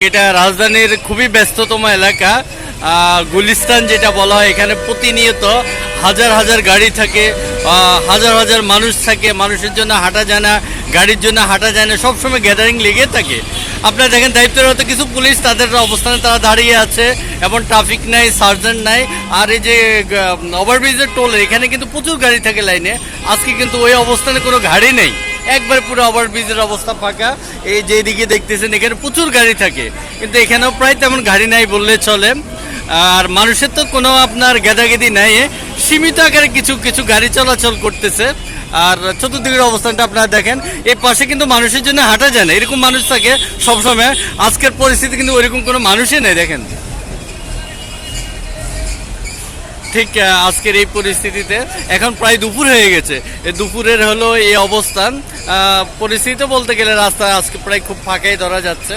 এটা রাজধানীর খুবই ব্যস্ততম এলাকা। গুলিস্তান যেটা বলা হয়, এখানে প্রতিনিয়ত হাজার হাজার গাড়ি থাকে হাজার হাজার মানুষ থাকে, মানুষের জন্য হাঁটা যায় না গাড়ির জন্য হাঁটা যায় না সবসময় গ্যাদারিং লেগে থাকে। আপনারা দেখেন, দায়িত্বরত কিছু পুলিশ তাদের অবস্থানে তারা দাঁড়িয়ে আছে, এবং ট্রাফিক নাই সার্জেন্ট নাই, আর এই যে ওভারব্রিজের টোল এখানে কিন্তু প্রচুর গাড়ি থাকে লাইনে। আজকে কিন্তু ওই অবস্থানে কোনো গাড়ি নেই। একবার পুরো ওভার ব্রিজের অবস্থা ফাঁকা। এই যে দিকে দেখতেছেন, এখানে প্রচুর গাড়ি থাকে। কিন্তু এখানেও প্রায় তেমন গাড়ি নাই বললে চলে। আর মানুষের তো কোনো আপনার গেদাগেদি নাই। সীমিত আকারে কিছু কিছু গাড়ি চলাচল করতেছে। আর চতুর্দিকের অবস্থানটা আপনারা দেখেন এই পাশে কিন্তু মানুষের জন্য হাঁটা যায় না। এরকম মানুষ থাকে সবসময়। আজকের পরিস্থিতি কিন্তু ওইরকম কোনো মানুষই নেই, দেখেন। ঠিক আজকের এই পরিস্থিতিতে এখন প্রায় দুপুর হয়ে গেছে। দুপুরের হলো এই অবস্থান। পরিস্থিতি বলতে গেলে রাস্তা আজকে প্রায় খুব ফাঁকাই ধরা যাচ্ছে।